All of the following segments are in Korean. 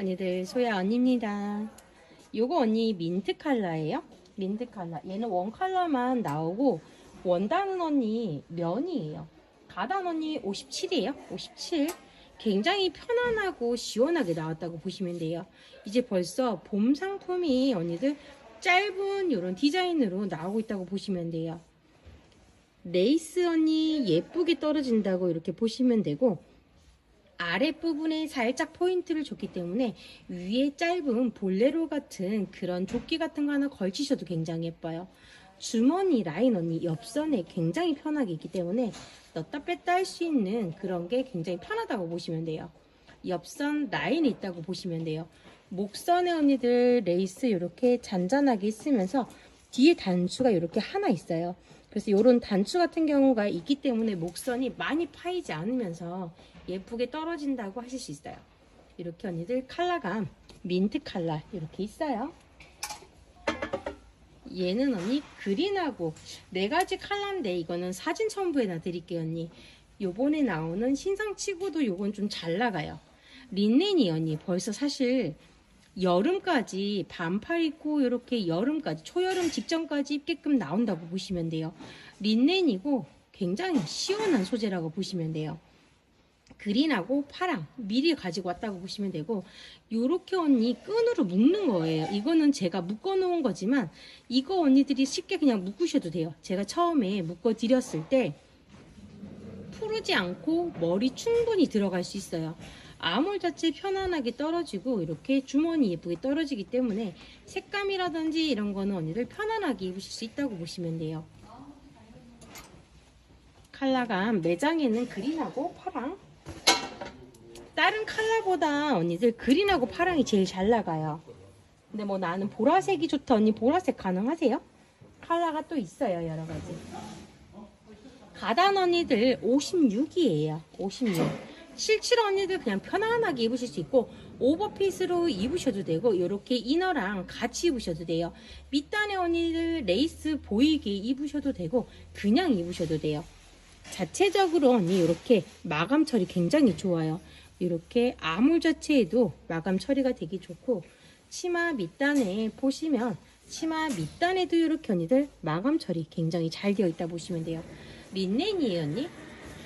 언니들 소야 언니입니다. 요거 언니 민트 컬러예요. 민트 컬러. 얘는 원 컬러만 나오고 원단은 언니 면이에요. 가단 언니 57이에요. 57. 굉장히 편안하고 시원하게 나왔다고 보시면 돼요. 이제 벌써 봄 상품이 언니들 짧은 이런 디자인으로 나오고 있다고 보시면 돼요. 레이스 언니 예쁘게 떨어진다고 이렇게 보시면 되고 아랫부분에 살짝 포인트를 줬기 때문에 위에 짧은 볼레로 같은 그런 조끼 같은 거 하나 걸치셔도 굉장히 예뻐요. 주머니 라인 언니 옆선에 굉장히 편하게 있기 때문에 넣다 뺐다 할 수 있는 그런 게 굉장히 편하다고 보시면 돼요. 옆선 라인이 있다고 보시면 돼요. 목선에 언니들 레이스 이렇게 잔잔하게 있으면서 뒤에 단추가 이렇게 하나 있어요. 그래서 이런 단추 같은 경우가 있기 때문에 목선이 많이 파이지 않으면서 예쁘게 떨어진다고 하실 수 있어요. 이렇게 언니들 컬러감 민트 컬러 이렇게 있어요. 얘는 언니 그린하고 네 가지 컬러인데 이거는 사진 첨부해 놔드릴게요 언니. 요번에 나오는 신상치고도 요건 좀 잘 나가요. 린넨이 언니 벌써 사실 여름까지 반팔 입고 이렇게 여름까지 초여름 직전까지 입게끔 나온다고 보시면 돼요. 린넨이고 굉장히 시원한 소재라고 보시면 돼요. 그린하고 파랑 미리 가지고 왔다고 보시면 되고 요렇게 언니 끈으로 묶는 거예요. 이거는 제가 묶어 놓은 거지만 이거 언니들이 쉽게 그냥 묶으셔도 돼요. 제가 처음에 묶어 드렸을 때 푸르지 않고 머리 충분히 들어갈 수 있어요. 아몰 자체 편안하게 떨어지고 이렇게 주머니 예쁘게 떨어지기 때문에 색감이라든지 이런 거는 언니들 편안하게 입으실 수 있다고 보시면 돼요. 컬러감 매장에는 그린하고 파랑 다른 컬러보다 언니들 그린하고 파랑이 제일 잘 나가요. 근데 뭐 나는 보라색이 좋다 언니 보라색 가능하세요? 컬러가 또 있어요 여러 가지. 가단 언니들 56이에요. 56. 실칠 언니들 그냥 편안하게 입으실 수 있고 오버핏으로 입으셔도 되고 이렇게 이너랑 같이 입으셔도 돼요. 밑단에 언니들 레이스 보이게 입으셔도 되고 그냥 입으셔도 돼요. 자체적으로 언니 이렇게 마감 처리 굉장히 좋아요. 이렇게 아몰 자체에도 마감 처리가 되게 좋고 치마 밑단에 보시면 치마 밑단에도 이렇게 언니들 마감 처리 굉장히 잘 되어 있다 보시면 돼요. 린넨이에요 언니.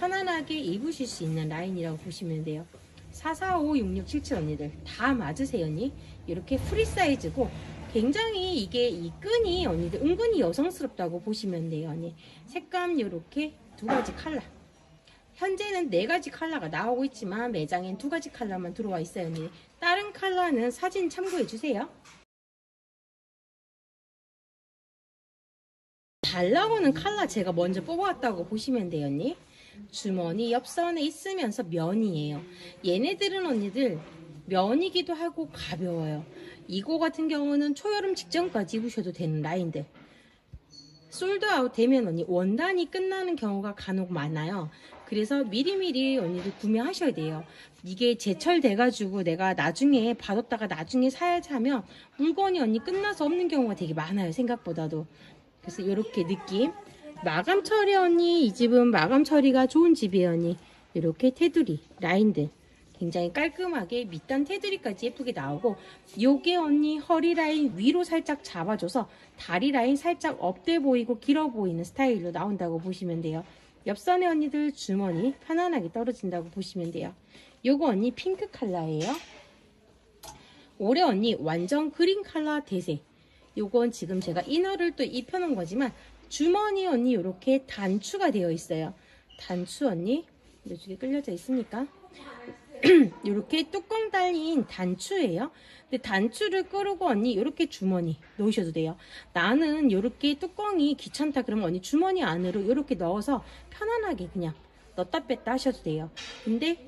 편안하게 입으실 수 있는 라인이라고 보시면 돼요. 4456677 언니들 다 맞으세요 언니. 이렇게 프리 사이즈고 굉장히 이게 이 끈이 언니들 은근히 여성스럽다고 보시면 돼요 언니. 색감 이렇게 두 가지 컬러. 현재는 네 가지 컬러가 나오고 있지만 매장엔 두 가지 컬러만 들어와 있어요. 다른 컬러는 사진 참고해 주세요. 잘 나오는 컬러 제가 먼저 뽑아왔다고 보시면 돼요, 언니. 주머니 옆선에 있으면서 면이에요. 얘네들은 언니들 면이기도 하고 가벼워요. 이거 같은 경우는 초여름 직전까지 입으셔도 되는 라인들. 솔드아웃 되면 언니 원단이 끝나는 경우가 간혹 많아요. 그래서 미리미리 언니들 구매하셔야 돼요. 이게 제철 돼가지고 내가 나중에 받았다가 나중에 사야지 하면 물건이 언니 끝나서 없는 경우가 되게 많아요. 생각보다도. 그래서 이렇게 느낌. 마감 처리 언니 이 집은 마감 처리가 좋은 집이에요 언니. 이렇게 테두리 라인들. 굉장히 깔끔하게 밑단 테두리까지 예쁘게 나오고 요게 언니 허리 라인 위로 살짝 잡아줘서 다리 라인 살짝 업돼 보이고 길어 보이는 스타일로 나온다고 보시면 돼요. 옆선에 언니들 주머니 편안하게 떨어진다고 보시면 돼요. 요거 언니 핑크 컬러예요. 올해 언니 완전 그린 컬러 대세. 요건 지금 제가 이너를 또 입혀놓은 거지만 주머니 언니 이렇게 단추가 되어 있어요. 단추 언니 이쪽에 끌려져 있으니까 이렇게 뚜껑 달린 단추예요. 근데 단추를 끌고 언니 이렇게 주머니 넣으셔도 돼요. 나는 이렇게 뚜껑이 귀찮다 그러면 언니 주머니 안으로 이렇게 넣어서 편안하게 그냥 넣다 뺐다 하셔도 돼요. 근데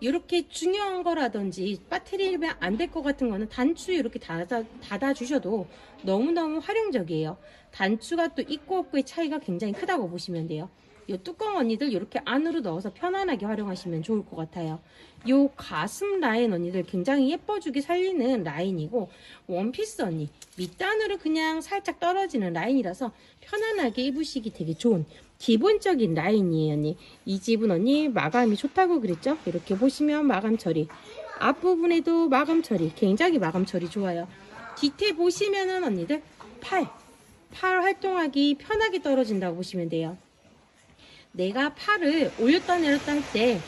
이렇게 중요한 거라든지 배터리면 안 될 것 같은 거는 단추 이렇게 닫아, 닫아주셔도 너무너무 활용적이에요. 단추가 또 있고 없고의 차이가 굉장히 크다고 보시면 돼요. 이 뚜껑 언니들 이렇게 안으로 넣어서 편안하게 활용하시면 좋을 것 같아요. 이 가슴 라인 언니들 굉장히 예뻐주게 살리는 라인이고 원피스 언니 밑단으로 그냥 살짝 떨어지는 라인이라서 편안하게 입으시기 되게 좋은 기본적인 라인이에요 언니. 이 집은 언니 마감이 좋다고 그랬죠? 이렇게 보시면 마감 처리 앞부분에도 마감 처리 굉장히 마감 처리 좋아요 뒤태 보시면은 언니들 팔, 팔 활동하기 편하게 떨어진다고 보시면 돼요 내가 팔을 올렸다 내렸다 할때요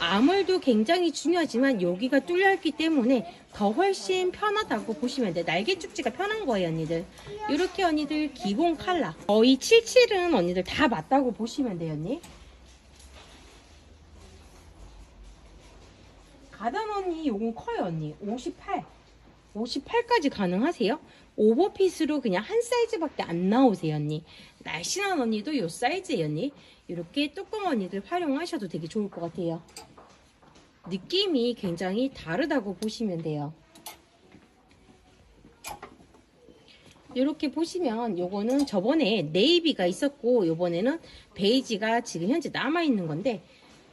아물도 굉장히 중요하지만 여기가 뚫려 있기 때문에 더 훨씬 편하다고 보시면 돼. 날개 축지가 편한 거예요, 언니들. 이렇게 언니들 기본 칼라. 거의 77은 언니들 다 맞다고 보시면 돼요, 언니. 가단 언니 요건 커요, 언니. 58. 58까지 가능하세요? 오버핏으로 그냥 한 사이즈밖에 안 나오세요, 언니. 날씬한 언니도 요 사이즈예요, 언니. 이렇게 뚜껑 언니들 활용하셔도 되게 좋을 것 같아요. 느낌이 굉장히 다르다고 보시면 돼요. 이렇게 보시면 요거는 저번에 네이비가 있었고 요번에는 베이지가 지금 현재 남아있는 건데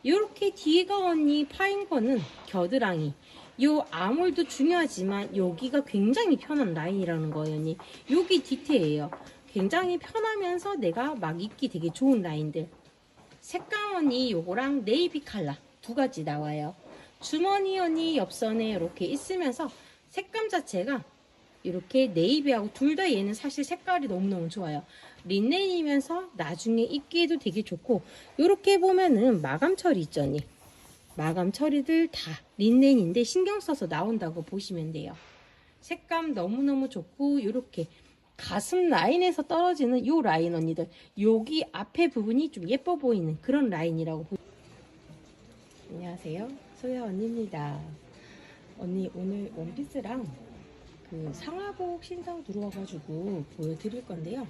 이렇게 뒤가 언니 파인 거는 겨드랑이 요 아몰도 중요하지만 여기가 굉장히 편한 라인이라는 거예요 언니 여기 디테예요 굉장히 편하면서 내가 막 입기 되게 좋은 라인들 색감 언니 요거랑 네이비 칼라 두 가지 나와요 주머니 언니 옆선에 이렇게 있으면서 색감 자체가 이렇게 네이비하고 둘 다 얘는 사실 색깔이 너무너무 좋아요. 린넨이면서 나중에 입기에도 되게 좋고 이렇게 보면은 마감 처리 있죠 언니. 마감 처리들 다 린넨인데 신경 써서 나온다고 보시면 돼요. 색감 너무너무 좋고 이렇게 가슴 라인에서 떨어지는 요 라인 언니들 여기 앞에 부분이 좀 예뻐 보이는 그런 라인이라고 보 안녕하세요 소야 언니입니다 언니 오늘 원피스랑 그 상하복 신상 들어와가지고 보여드릴 건데요.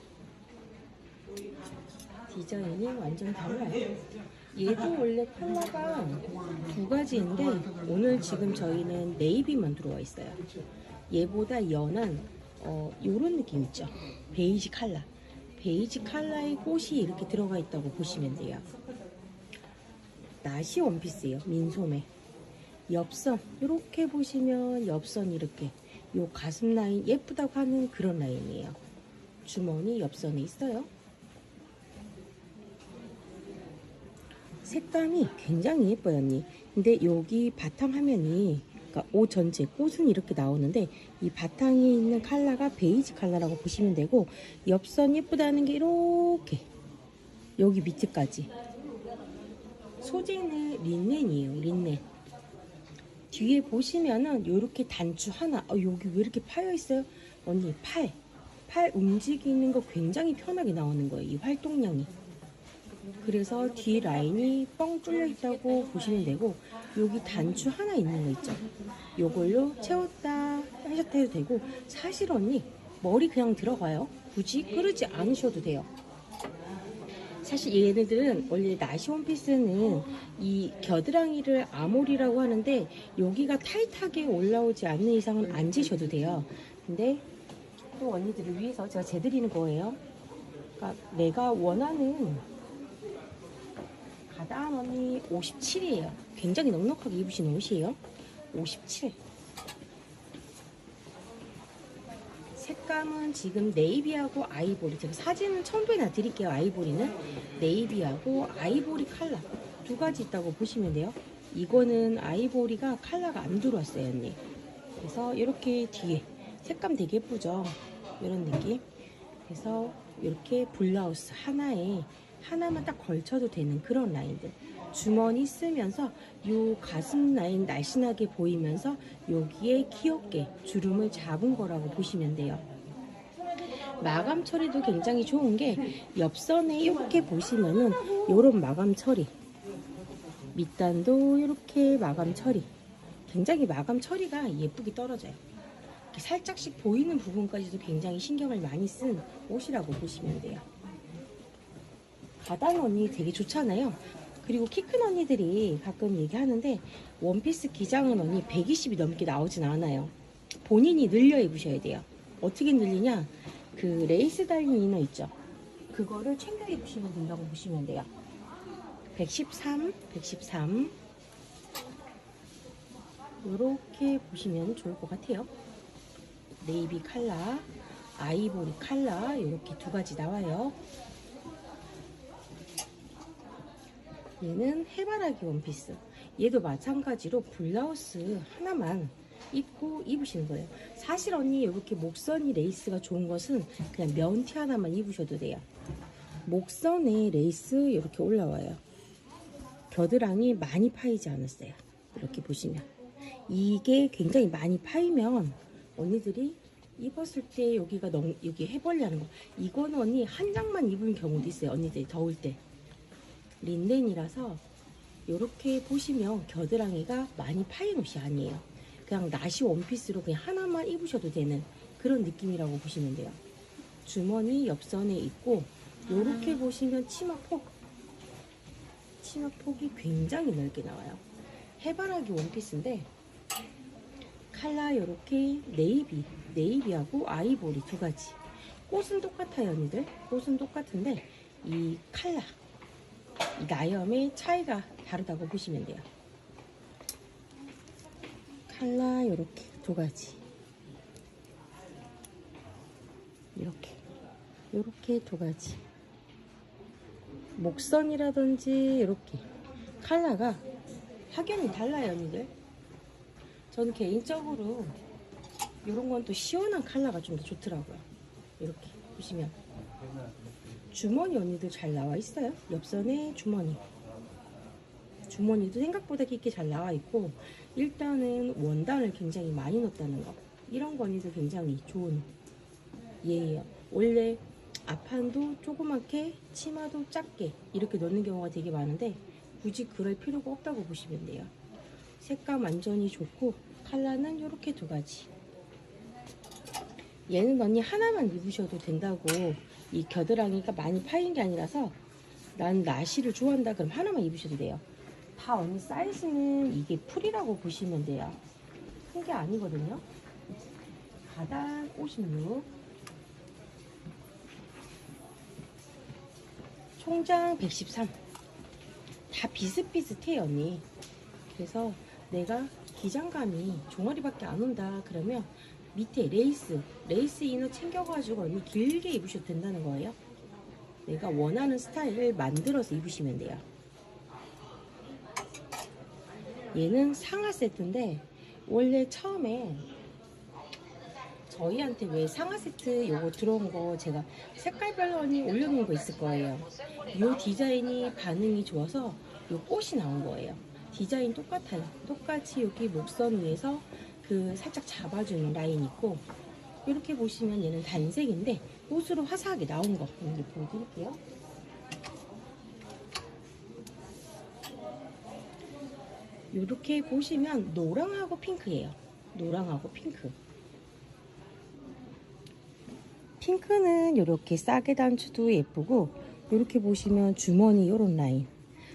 디자인이 완전 달라요. 얘도 원래 컬러가 두 가지인데 오늘 지금 저희는 네이비만 들어와 있어요. 얘보다 연한 어, 요런 느낌 있죠. 베이지 컬러. 베이지 컬러의 꽃이 이렇게 들어가 있다고 보시면 돼요. 나시 원피스예요. 민소매. 옆선 이렇게 보시면 옆선 이렇게 요 가슴 라인 예쁘다고 하는 그런 라인이에요. 주머니 옆선에 있어요. 색감이 굉장히 예뻐요, 언니. 근데 여기 바탕 화면이 그러니까 옷 전체 꽃은 이렇게 나오는데 이 바탕에 있는 컬러가 베이지 컬러라고 보시면 되고 옆선 예쁘다는 게 이렇게 여기 밑에까지 소재는 린넨이에요, 린넨. 뒤에 보시면은 이렇게 단추 하나 어, 여기 왜 이렇게 파여 있어요? 언니 팔. 팔 움직이는 거 굉장히 편하게 나오는 거예요. 이 활동량이. 그래서 뒤 라인이 뻥 뚫려 있다고 보시면 되고 여기 단추 하나 있는 거 있죠. 요걸로 채웠다 하셔도 해도 되고 사실 언니 머리 그냥 들어가요. 굳이 끄르지 않으셔도 돼요. 사실 얘네들은 원래 나시 원피스는 이 겨드랑이를 아몰이라고 하는데 여기가 타이트하게 올라오지 않는 이상은 안 재셔도 돼요. 근데 또 언니들을 위해서 제가 재드리는 거예요. 그러니까 내가 원하는 가다한 언니 57이에요. 굉장히 넉넉하게 입으신 옷이에요. 57. 색감은 지금 네이비하고 아이보리. 제가 사진은 첨부해 드릴게요 아이보리는. 네이비하고 아이보리 칼라 두 가지 있다고 보시면 돼요. 이거는 아이보리가 칼라가 안 들어왔어요 언니. 그래서 이렇게 뒤에. 색감 되게 예쁘죠? 이런 느낌? 그래서 이렇게 블라우스 하나에 하나만 딱 걸쳐도 되는 그런 라인들 주머니 쓰면서 요 가슴 라인 날씬하게 보이면서 여기에 귀엽게 주름을 잡은 거라고 보시면 돼요. 마감 처리도 굉장히 좋은 게 옆선에 이렇게 보시면은 요런 마감 처리 밑단도 이렇게 마감 처리 굉장히 마감 처리가 예쁘게 떨어져요. 살짝씩 보이는 부분까지도 굉장히 신경을 많이 쓴 옷이라고 보시면 돼요. 가단 언니 되게 좋잖아요. 그리고 키 큰 언니들이 가끔 얘기하는데 원피스 기장은 언니 120이 넘게 나오진 않아요. 본인이 늘려 입으셔야 돼요. 어떻게 늘리냐? 그 레이스 달린 이너 있죠? 그거를 챙겨 입으시면 된다고 보시면 돼요. 113, 113. 이렇게 보시면 좋을 것 같아요. 네이비 칼라, 아이보리 칼라 이렇게 두 가지 나와요. 얘는 해바라기 원피스. 얘도 마찬가지로 블라우스 하나만 입고 입으시는 거예요. 사실 언니 이렇게 목선이 레이스가 좋은 것은 그냥 면티 하나만 입으셔도 돼요. 목선에 레이스 이렇게 올라와요. 겨드랑이 많이 파이지 않았어요. 이렇게 보시면 이게 굉장히 많이 파이면 언니들이 입었을 때 여기가 너무 여기 해벌리 하는 거 이거는 언니 한 장만 입은 경우도 있어요. 언니들이 더울 때 린넨이라서 이렇게 보시면 겨드랑이가 많이 파인 옷이 아니에요. 그냥 나시 원피스로 그냥 하나만 입으셔도 되는 그런 느낌이라고 보시면 돼요. 주머니 옆선에 있고 이렇게 보시면 치마 폭 치마 폭이 굉장히 넓게 나와요. 해바라기 원피스인데 칼라 이렇게 네이비 네이비하고 아이보리 두 가지 꽃은 똑같아요 언니들 꽃은 똑같은데 이 칼라 이 나염의 차이가 다르다고 보시면 돼요. 칼라 이렇게 두 가지. 이렇게 이렇게 두 가지. 목선이라든지 이렇게. 칼라가 확연히 달라요 언니들. 저는 개인적으로 이런 건 또 시원한 칼라가 좀 더 좋더라고요. 이렇게 보시면 주머니 언니들 잘 나와 있어요. 옆선에 주머니. 주머니도 생각보다 깊게 잘 나와 있고 일단은 원단을 굉장히 많이 넣었다는 거. 이런 거 언니들 굉장히 좋은 예예요. 원래 앞판도 조그맣게 치마도 작게 이렇게 넣는 경우가 되게 많은데 굳이 그럴 필요가 없다고 보시면 돼요. 색감 완전히 좋고 컬러는 이렇게 두 가지. 얘는 언니 하나만 입으셔도 된다고 이 겨드랑이가 많이 파인 게 아니라서 난 나시를 좋아한다. 그럼 하나만 입으셔도 돼요. 다 언니 사이즈는 이게 풀이라고 보시면 돼요. 큰 게 아니거든요. 바닥 56 총장 113 다 비슷비슷해 언니. 그래서 내가 기장감이 종아리밖에 안 온다 그러면 밑에 레이스, 레이스 이너 챙겨가지고 언니 길게 입으셔도 된다는 거예요. 내가 원하는 스타일을 만들어서 입으시면 돼요. 얘는 상하 세트인데 원래 처음에 저희한테 왜 상하 세트 요거 들어온 거 제가 색깔별로 올려놓은 거 있을 거예요. 요 디자인이 반응이 좋아서 요 꽃이 나온 거예요. 디자인 똑같아요. 똑같이 여기 목선 위에서 그 살짝 잡아주는 라인 있고 이렇게 보시면 얘는 단색인데 옷으로 화사하게 나온 거 여기 보여드릴게요. 이렇게 보시면 노랑하고 핑크예요. 노랑하고 핑크. 핑크는 이렇게 싸게 단추도 예쁘고 이렇게 보시면 주머니 이런 라인.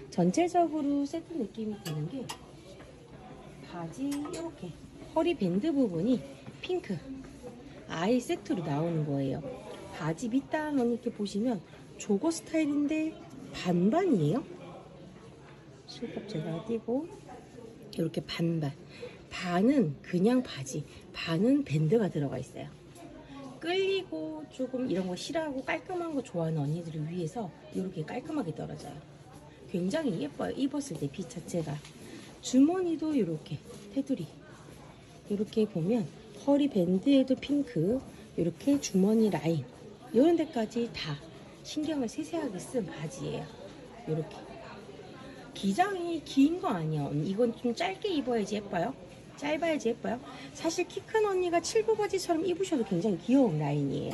전체적으로 세트 느낌이 드는 게 바지 이렇게 허리 밴드 부분이 핑크 아예 세트로 나오는 거예요. 바지 밑단 언니 이렇게 보시면 조거 스타일인데 반반이에요. 실밥 제가 띄고 이렇게 반반. 반은 그냥 바지, 반은 밴드가 들어가 있어요. 끌리고 조금 이런 거 싫어하고 깔끔한 거 좋아하는 언니들을 위해서 이렇게 깔끔하게 떨어져요. 굉장히 예뻐요. 입었을 때 빛 자체가. 주머니도 이렇게 테두리. 이렇게 보면 허리 밴드에도 핑크, 이렇게 주머니 라인 이런 데까지 다 신경을 세세하게 쓴 바지예요. 이렇게 기장이 긴 거 아니야. 이건 좀 짧게 입어야지 예뻐요. 짧아야지 예뻐요. 사실 키 큰 언니가 칠부 바지처럼 입으셔도 굉장히 귀여운 라인이에요.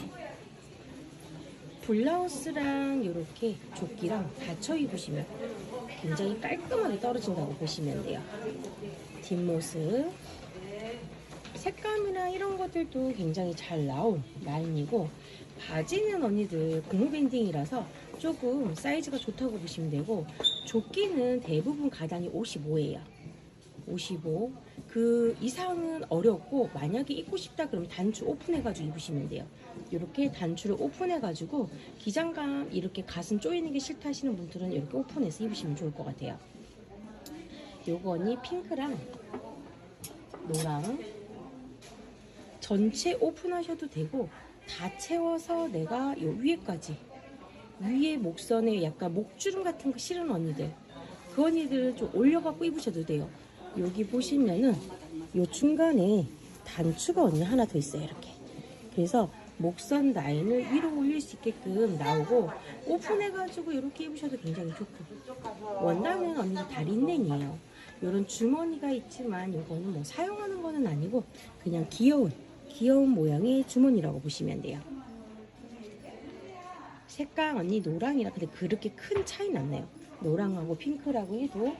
블라우스랑 이렇게 조끼랑 받쳐 입으시면 굉장히 깔끔하게 떨어진다고 보시면 돼요. 뒷모습 색감이나 이런 것들도 굉장히 잘 나온 라인이고 바지는 언니들 고무 밴딩이라서 조금 사이즈가 좋다고 보시면 되고 조끼는 대부분 가당이 55예요 55. 그 이상은 어렵고 만약에 입고 싶다 그러면 단추 오픈해가지고 입으시면 돼요. 이렇게 단추를 오픈해가지고 기장감 이렇게 가슴 조이는 게 싫다 하시는 분들은 이렇게 오픈해서 입으시면 좋을 것 같아요. 요거 언니 핑크랑 노랑 전체 오픈하셔도 되고 다 채워서 내가 요 위에까지 위에 목선에 약간 목주름 같은 거 싫은 언니들 그 언니들은 좀 올려갖고 입으셔도 돼요. 여기 보시면은 요 중간에 단추가 언니 하나 더 있어요. 이렇게. 그래서 목선 라인을 위로 올릴 수 있게끔 나오고 오픈해가지고 이렇게 입으셔도 굉장히 좋고 원단은 언니 다린냉이에요. 이런 주머니가 있지만 이거는 뭐 사용하는 거는 아니고 그냥 귀여운 귀여운 모양의 주머니라고 보시면 돼요. 색깔 언니 노랑이라 근데 그렇게 큰 차이는 안 나요. 노랑하고 핑크라고 해도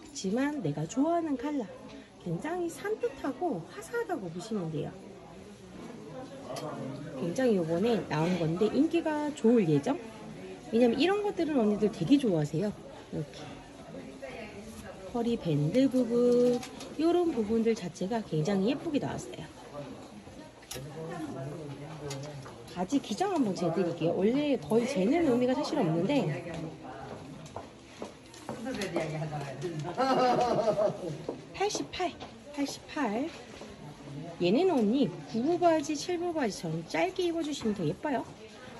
그렇지만 내가 좋아하는 컬러 굉장히 산뜻하고 화사하다고 보시면 돼요. 굉장히 요번에 나온 건데 인기가 좋을 예정? 왜냐면 이런 것들은 언니들 되게 좋아하세요. 이렇게 허리 밴드 부분 이런 부분들 자체가 굉장히 예쁘게 나왔어요. 바지 기장 한번 재드릴게요. 원래 거의 재는 의미가 사실 없는데 88, 88. 얘는 언니 9부 바지, 7부 바지처럼 짧게 입어주시면 더 예뻐요.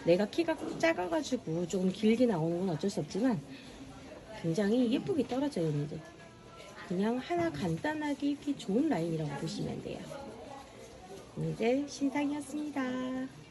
내가 키가 작아가지고 조금 길게 나오는 건 어쩔 수 없지만 굉장히 예쁘게 떨어져요, 언니들. 그냥 하나 간단하게 입기 좋은 라인이라고 보시면 돼요. 언니들 신상이었습니다.